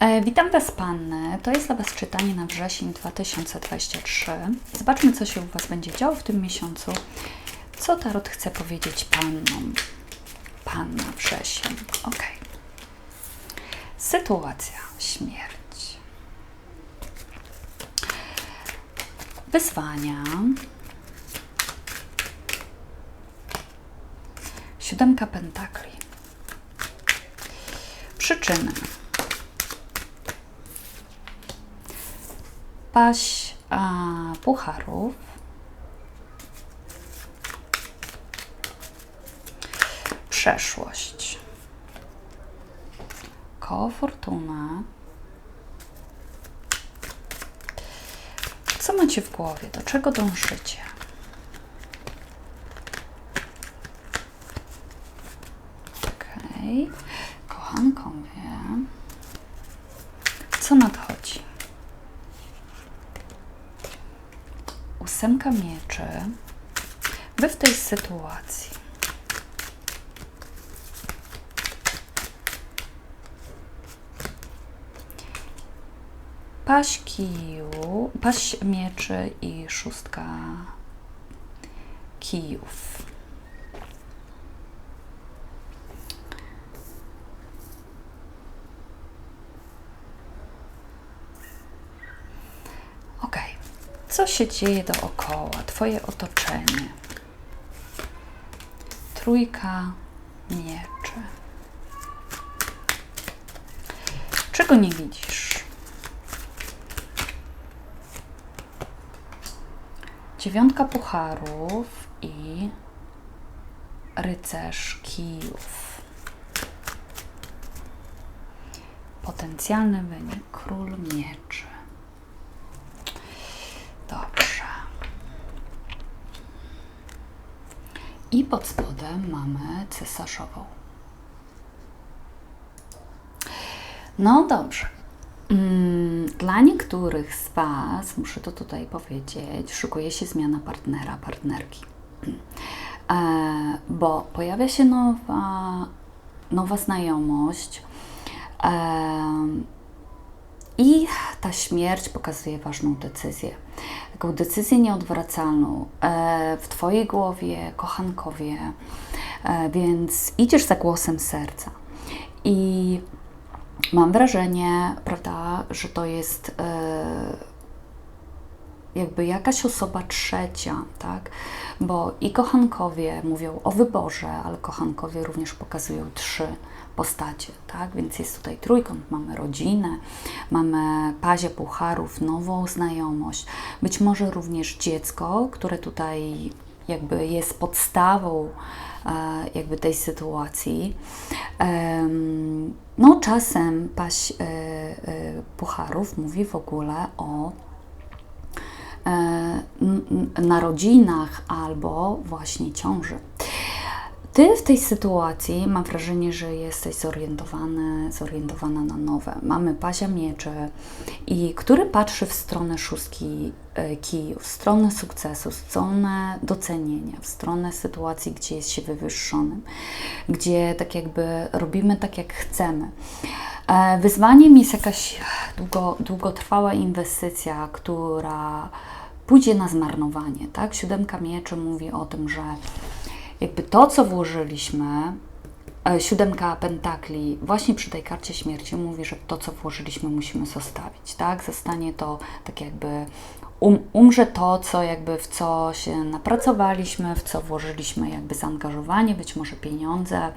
E, witam Was, Panny. To jest dla Was czytanie na wrzesień 2023. Zobaczmy, co się u Was będzie działo w tym miesiącu. Co Tarot chce powiedzieć Pannom? Panna wrzesień. Ok. Sytuacja. Śmierć. Wyzwania. Siódemka pentakli. Przyczyny. Paść a, pucharów. Przeszłość. Koło fortuna. Co macie w głowie? Do czego dążycie? Okej. Kochankowie. Co nadchodzi? Ósemka mieczy. Wy w tej sytuacji. Paść kiju, paść mieczy i szóstka kijów. Ok, co się dzieje dookoła? Twoje otoczenie. Trójka mieczy. Czego nie widzisz? Dziewiątka pucharów i rycerz kijów. Potencjalny wynik król mieczy. Dobrze. I pod spodem mamy cesarzową. No dobrze. Mm, Dla niektórych z Was, muszę to tutaj powiedzieć, szykuje się zmiana partnera, partnerki. E, bo pojawia się nowa, nowa znajomość e, i ta śmierć pokazuje ważną decyzję. Taką decyzję nieodwracalną e, w Twojej głowie, kochankowie, e, więc idziesz za głosem serca. I mam wrażenie, prawda, że to jest e, jakby jakaś osoba trzecia, tak? Bo i kochankowie mówią o wyborze, ale kochankowie również pokazują trzy postacie, tak? Więc jest tutaj trójkąt, mamy rodzinę, mamy pazie pucharów, nową znajomość, być może również dziecko, które tutaj jakby jest podstawą e, jakby tej sytuacji. No czasem paść e, e, pucharów mówi w ogóle o narodzinach albo właśnie ciąży. Ty w tej sytuacji mam wrażenie, że jesteś zorientowany, zorientowana na nowe. Mamy pazia mieczy, i który patrzy w stronę szóstki e, kijów, w stronę sukcesu, w stronę docenienia, w stronę sytuacji, gdzie jest się wywyższonym, gdzie tak jakby robimy tak, jak chcemy. E, Wyzwaniem jest jakaś długo, długotrwała inwestycja, która pójdzie na zmarnowanie. Tak? Siódemka mieczy mówi o tym, że jakby to, co włożyliśmy, e, siódemka pentakli, właśnie przy tej karcie śmierci mówi, że to, co włożyliśmy, musimy zostawić, tak? Zostanie to tak jakby, um, umrze to, co jakby w co się napracowaliśmy, w co włożyliśmy jakby zaangażowanie, być może pieniądze,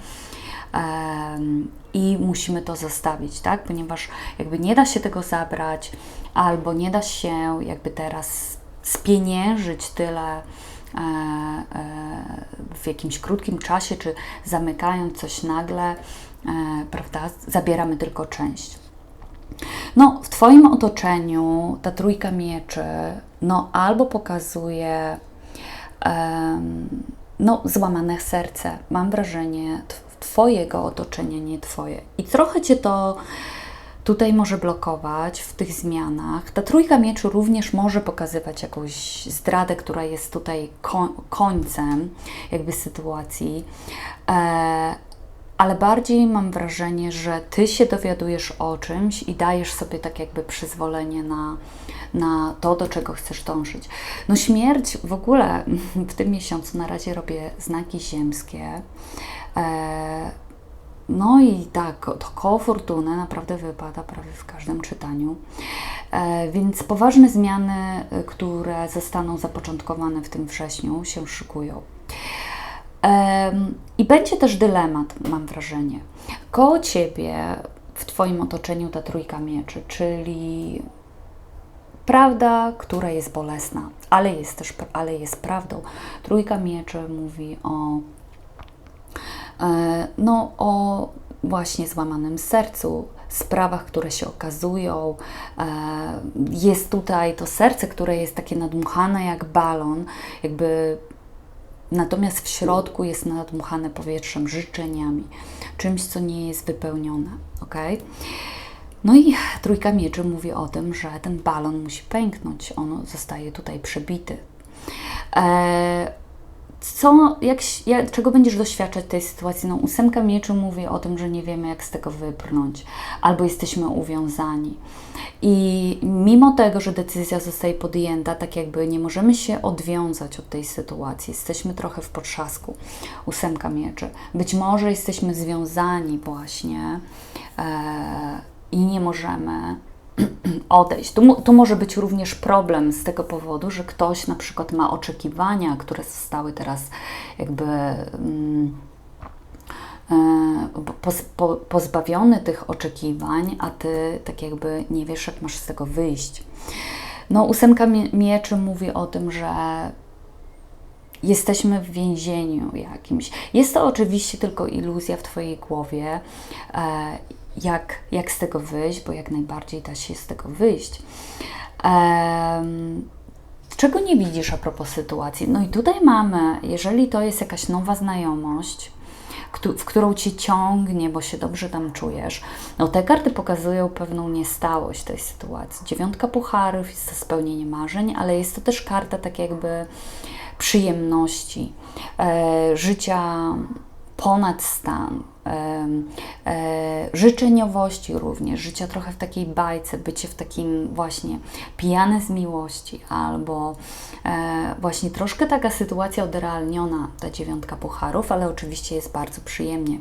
i musimy to zostawić, tak? Ponieważ jakby nie da się tego zabrać, albo nie da się jakby teraz spieniężyć tyle w jakimś krótkim czasie, czy zamykając coś nagle, e, prawda? Zabieramy tylko część. No, w Twoim otoczeniu ta trójka mieczy, no, albo pokazuje em, no, złamane serce. Mam wrażenie Twojego otoczenia, nie Twoje. I trochę Cię to tutaj może blokować w tych zmianach. Ta trójka mieczy również może pokazywać jakąś zdradę, która jest tutaj ko- końcem jakby sytuacji. E, ale bardziej mam wrażenie, że ty się dowiadujesz o czymś i dajesz sobie tak jakby przyzwolenie na, na to, do czego chcesz dążyć. No śmierć w ogóle w tym miesiącu na razie robię znaki ziemskie. E, no i tak, to koło fortuny naprawdę wypada prawie w każdym czytaniu. E, więc poważne zmiany, e, które zostaną zapoczątkowane w tym wrześniu, się szykują. I będzie też dylemat, mam wrażenie. Koło ciebie, w Twoim otoczeniu, ta trójka mieczy, czyli prawda, która jest bolesna, ale jest też ale jest prawdą. Trójka mieczy mówi o, no, o właśnie złamanym sercu, sprawach, które się okazują. E, jest tutaj to serce, które jest takie nadmuchane jak balon, jakby natomiast w środku jest nadmuchane powietrzem, życzeniami, czymś, co nie jest wypełnione. ok? No i trójka mieczy mówi o tym, że ten balon musi pęknąć, on zostaje tutaj przebity. E, co, jak, jak, czego będziesz doświadczać tej sytuacji? No, ósemka mieczy mówi o tym, że nie wiemy, jak z tego wybrnąć, albo jesteśmy uwiązani. I mimo tego, że decyzja zostaje podjęta, tak jakby nie możemy się odwiązać od tej sytuacji, jesteśmy trochę w potrzasku. Ósemka mieczy. Być może jesteśmy związani właśnie e, i nie możemy odejść. Tu, tu może być również problem z tego powodu, że ktoś na przykład ma oczekiwania, które zostały teraz jakby mm, e, pozbawiony tych oczekiwań, a ty tak jakby nie wiesz, jak masz z tego wyjść. No, ósemka mieczy mówi o tym, że jesteśmy w więzieniu jakimś. Jest to oczywiście tylko iluzja w Twojej głowie e, jak, jak z tego wyjść, bo jak najbardziej da się z tego wyjść. Um, czego nie widzisz a propos sytuacji? No i tutaj mamy, jeżeli to jest jakaś nowa znajomość, w którą cię ciągnie, bo się dobrze tam czujesz. No te karty pokazują pewną niestałość tej sytuacji. Dziewiątka pucharów jest to spełnienie marzeń, ale jest to też karta tak jakby przyjemności, e, życia ponad stan, życzeniowości również, życia trochę w takiej bajce, bycie w takim właśnie pijane z miłości, albo e, właśnie troszkę taka sytuacja odrealniona, ta dziewiątka pucharów, ale oczywiście jest bardzo przyjemnie.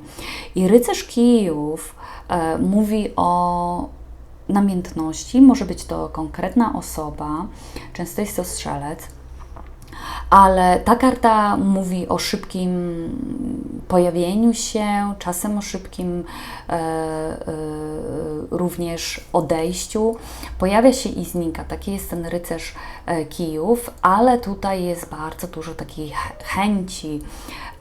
I rycerz kijów e, mówi o namiętności, może być to konkretna osoba, często jest to strzelec, ale ta karta mówi o szybkim pojawieniu się, czasem o szybkim e, e, również odejściu. Pojawia się i znika. Taki jest ten rycerz e, kijów, ale tutaj jest bardzo dużo takiej chęci,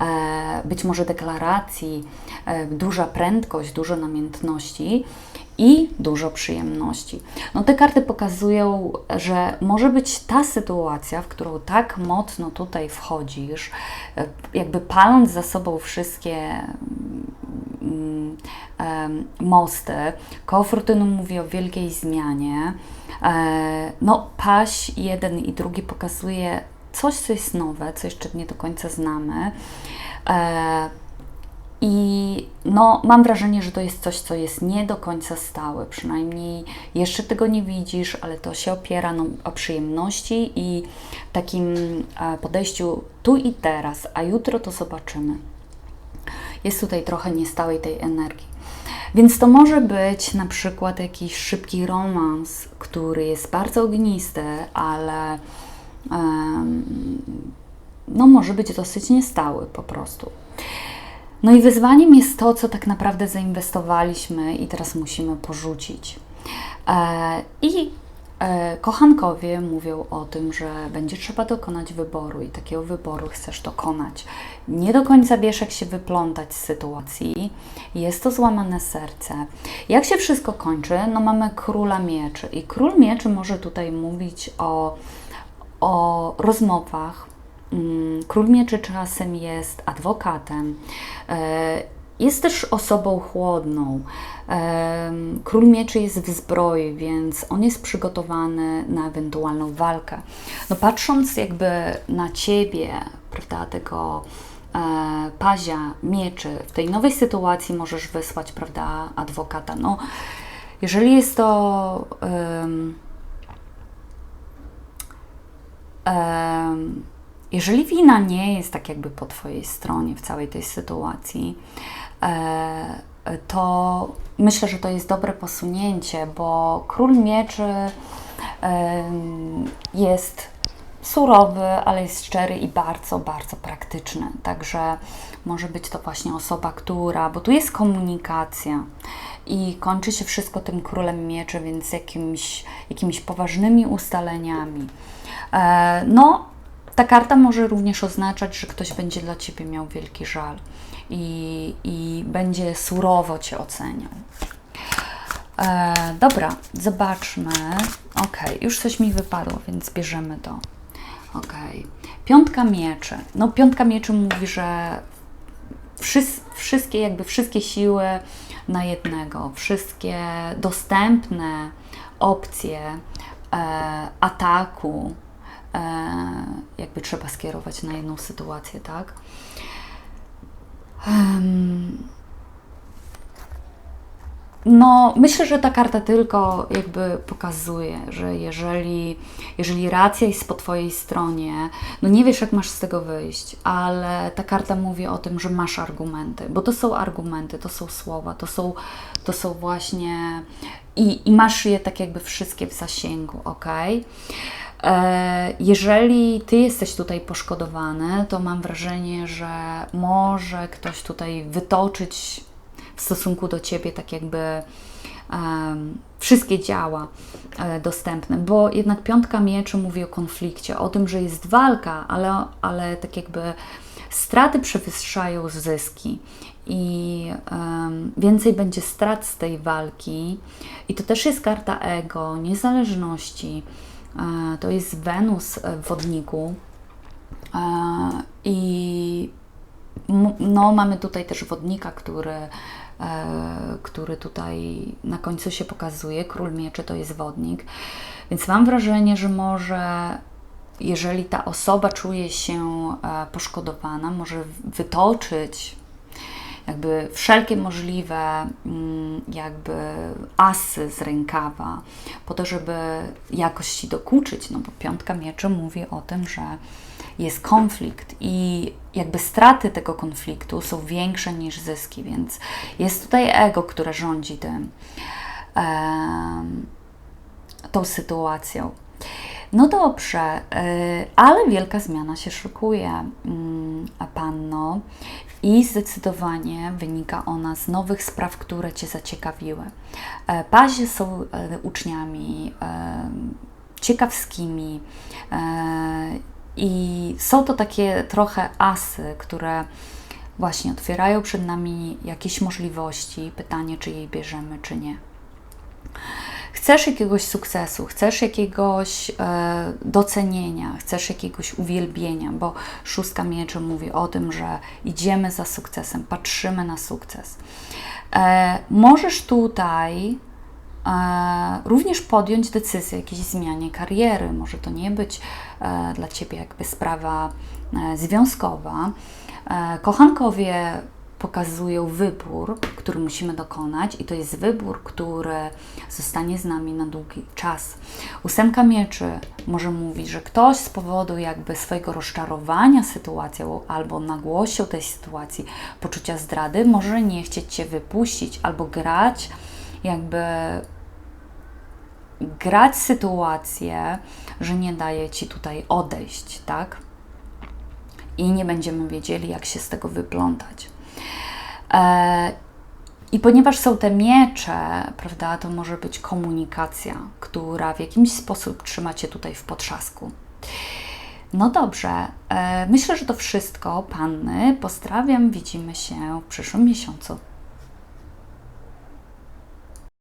e, być może deklaracji, e, duża prędkość, dużo namiętności i dużo przyjemności. No te karty pokazują, że może być ta sytuacja, w którą tak mocno tutaj wchodzisz, e, jakby paląc za sobą wszystkie mm, mosty. Koło mówi o wielkiej zmianie. E, no, paś jeden i drugi pokazuje coś, co jest nowe, co jeszcze nie do końca znamy. I no, mam wrażenie, że to jest coś, co jest nie do końca stałe. Przynajmniej jeszcze tego nie widzisz, ale to się opiera no, o przyjemności i takim e, podejściu tu i teraz, a jutro to zobaczymy. Jest tutaj trochę niestałej tej energii. Więc to może być na przykład jakiś szybki romans, który jest bardzo ognisty, ale um, no, może być dosyć niestały po prostu. No i wyzwaniem jest to, co tak naprawdę zainwestowaliśmy i teraz musimy porzucić. E, I e, kochankowie mówią o tym, że będzie trzeba dokonać wyboru i takiego wyboru chcesz dokonać. Nie do końca wiesz, jak się wyplątać z sytuacji. Jest to złamane serce. Jak się wszystko kończy? No mamy króla mieczy i król mieczy może tutaj mówić o, o rozmowach, król Mieczy czasem jest adwokatem, e, jest też osobą chłodną. E, król Mieczy jest w zbroi, więc on jest przygotowany na ewentualną walkę. No patrząc jakby na Ciebie, prawda, tego e, pazia mieczy, w tej nowej sytuacji możesz wysłać, prawda, adwokata. No, jeżeli jest to. Um, um, jeżeli wina nie jest tak jakby po Twojej stronie w całej tej sytuacji, e, to myślę, że to jest dobre posunięcie, bo król mieczy jest surowy, ale jest szczery i bardzo, bardzo praktyczny. Także może być to właśnie osoba, która, bo tu jest komunikacja i kończy się wszystko tym królem mieczy, więc jakimiś, jakimiś poważnymi ustaleniami. E, no, ta karta może również oznaczać, że ktoś będzie dla ciebie miał wielki żal i, i będzie surowo cię oceniał. E, dobra, zobaczmy. Ok, już coś mi wypadło, więc bierzemy to. Ok, piątka mieczy. No, piątka mieczy mówi, że wszystkie, jakby wszystkie siły na jednego, wszystkie dostępne opcje e, ataku, jakby trzeba skierować na jedną sytuację, tak? No, myślę, że ta karta tylko jakby pokazuje, że jeżeli, jeżeli racja jest po Twojej stronie, no nie wiesz, jak masz z tego wyjść, ale ta karta mówi o tym, że masz argumenty, bo to są argumenty, to są słowa, to są, to są właśnie. I, I masz je tak jakby wszystkie w zasięgu, ok? E, jeżeli ty jesteś tutaj poszkodowany, to mam wrażenie, że może ktoś tutaj wytoczyć w stosunku do ciebie tak jakby wszystkie działa e, dostępne, bo jednak piątka mieczy mówi o konflikcie, o tym, że jest walka, ale, ale tak jakby straty przewyższają zyski i um, więcej będzie strat z tej walki. I to też jest karta ego, niezależności. E, to jest Wenus w wodniku. E, I no, mamy tutaj też wodnika, który E, który tutaj na końcu się pokazuje. Król mieczy to jest wodnik. Więc mam wrażenie, że może jeżeli ta osoba czuje się poszkodowana, może wytoczyć jakby wszelkie możliwe mm, jakby asy z rękawa po to, żeby jakoś ci dokuczyć, no bo piątka mieczy mówi o tym, że jest konflikt i jakby straty tego konfliktu są większe niż zyski, więc jest tutaj ego, które rządzi tym, tą sytuacją. No dobrze, y, ale wielka zmiana się szykuje, mm, panno, i zdecydowanie wynika ona z nowych spraw, które Cię zaciekawiły. E, Pazie są e, uczniami e, ciekawskimi i są to takie trochę asy, które właśnie otwierają przed nami jakieś możliwości. Pytanie, czy jej bierzemy, czy nie. Chcesz jakiegoś sukcesu, chcesz jakiegoś e, docenienia, chcesz jakiegoś uwielbienia, bo szóstka mieczy mówi o tym, że idziemy za sukcesem, patrzymy na sukces. E, możesz tutaj e, również podjąć decyzję o jakiejś zmianie kariery. Może to nie być dla Ciebie jakby sprawa związkowa. Kochankowie pokazują wybór, który musimy dokonać, i to jest wybór, który zostanie z nami na długi czas. Ósemka mieczy może mówić, że ktoś z powodu jakby swojego rozczarowania sytuacją albo nagłością tej sytuacji, poczucia zdrady, może nie chcieć Cię wypuścić albo grać jakby grać sytuację, że nie daje Ci tutaj odejść, tak? I nie będziemy wiedzieli, jak się z tego wyplątać. E, I ponieważ są te miecze, prawda, to może być komunikacja, która w jakiś sposób trzyma Cię tutaj w potrzasku. No dobrze, e, myślę, że to wszystko, panny. Pozdrawiam, widzimy się w przyszłym miesiącu.